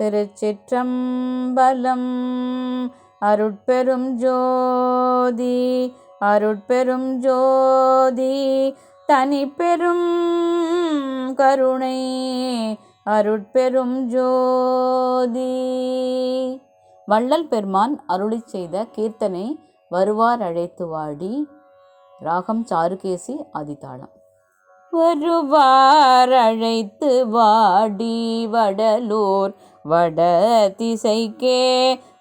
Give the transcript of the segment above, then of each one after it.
திருச்சிற்றம்பலம். அருட்பெரும் ஜோதி அருட்பெரும் ஜோதி தனிப்பெரும் கருணை அருட்பெரும் ஜோதி. வள்ளல் பெருமான் அருளிச் செய்த கீர்த்தனை வருவார் அழைத்து வாடி. ராகம் சாருகேசி ஆதிதாளம் வருவார் அழைத்து வாடி வடலூர் வட திசைக்கே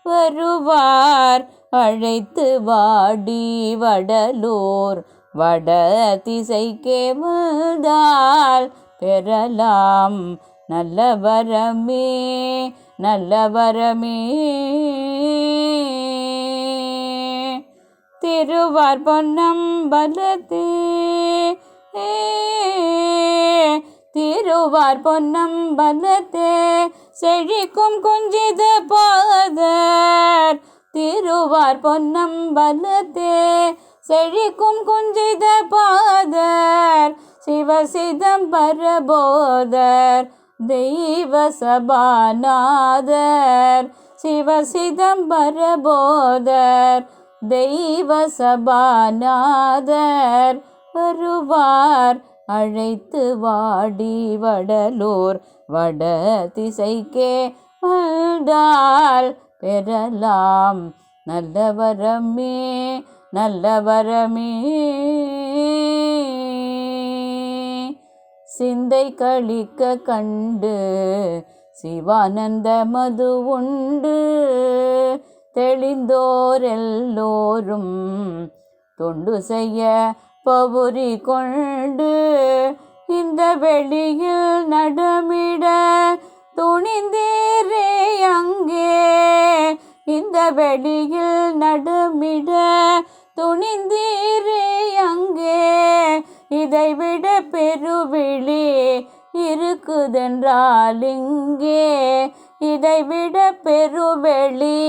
வருவார் அழைத்து வாடி வடலூர் வட திசைக்கே வந்தால் பெறலாம் நல்ல வரமே நல்ல வரமே திருவார் பொன்னம்பலத்தே திருவார் பொன்னம்பலத்தே செழிக்கும் குஞ்சித பாதர். திருவார் பொன்னம்பலத்தே செழிக்கும் குஞ்சித பாதர். சிவசிதம்பர போதர் தெய்வ சபாநாதர். சிவசிதம்பர போதர் தெய்வ சபாநாதர். வருவார் அழைத்து வாடி வடலூர். வட திசைக்கே வந்தால் பெறலாம். நல்ல வரமே நல்ல வரமே சிந்தை கழிக்க கண்டு சிவானந்த மது உண்டு. தெளிந்தோரெல்லோரும் தொண்டு செய்ய பவுரி கொண்டு இந்த வெளியில் நடமிட துணிந்தேரே அங்கே. இந்த வெளியில் நடுமிட துணிந்தீரே அங்கே. இதைவிட பெருவிழி இருக்குதென்றால் இங்கே. இதைவிட பெருவெளி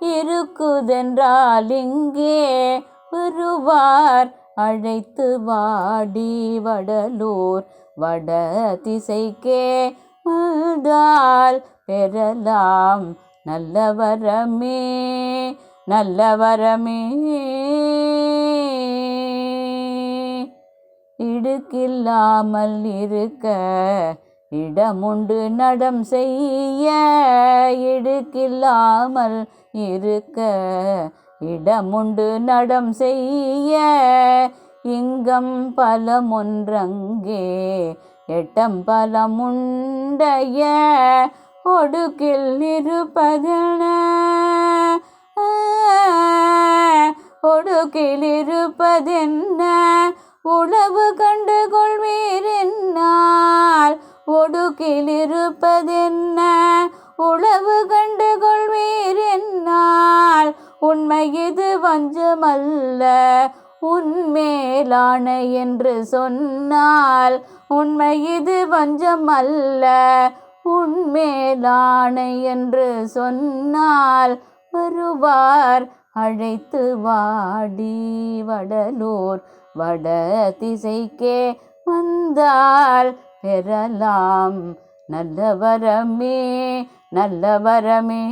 இருக்குதென்றால் இங்கே. வருவார் அழைத்து வாடி வடலூர் வட திசைக்கே வந்தால் பெறலாம் நல்ல வரமே நல்ல வரமே இடுக்கில்லாமல் இருக்க இடமுண்டு நடம் செய்ய இடுக்கில்லாமல் இருக்க இடமுண்டு நடம் செய்ய இங்கம் பலமொன்றங்கே எட்டம் பலமுண்டைய ஒடுக்கில் இருப்பதென. ஒடுக்கில் இருப்பதென்ன? உளவு கண்டு கொள்வீரென்னால் ஒடுக்கில் இருப்ப இது வஞ்சமல்ல. உன்மேலான என்று சொன்னால் உண்மை இது வஞ்சமல்ல. உண்மேலான என்று சொன்னால் வருவார் அழைத்து வாடி வடலூர். வட திசைக்கே வந்தால் பெறலாம். நல்ல வரமே நல்ல வரமே.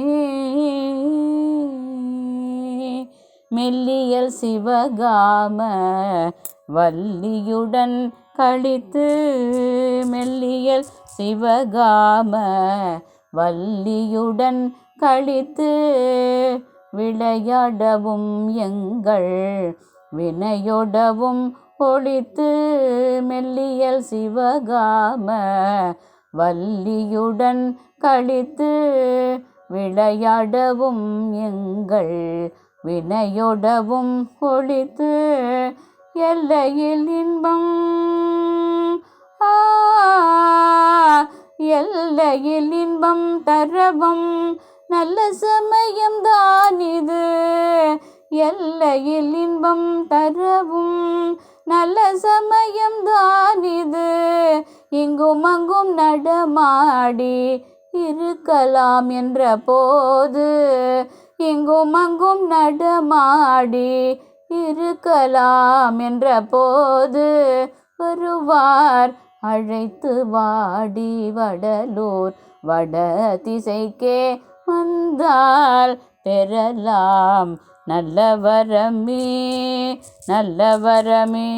மெல்லியல் சிவகாம வள்ளியுடன் கழித்து மெல்லியல் சிவகாம வள்ளியுடன் கழித்து விளையாடவும் எங்கள் வினையொடவும் ஒழித்து மெல்லியல் சிவகாம வள்ளியுடன் கழித்து விளையாடவும் எங்கள் வினையொடவும் ஒழித்து எல்லையில் இன்பம். ஆ எல்லையில் இன்பம் தரவும் நல்ல சமயம் தான் இது எல்லையில் இன்பம் தரவும் நல்ல சமயம் தான் இது இங்கும் அங்கும் நடமாடி இருக்கலாம் என்ற போது இங்கும் அங்கும் நடமாடி இருக்கலாம் என்ற போது வருவார். அழைத்து வாடி வடலூர் வட திசைக்கே வந்தால் பெறலாம். நல்ல வரமே நல்ல வரமே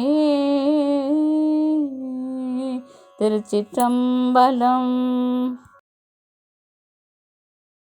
திருச்சிற்றம்பலம்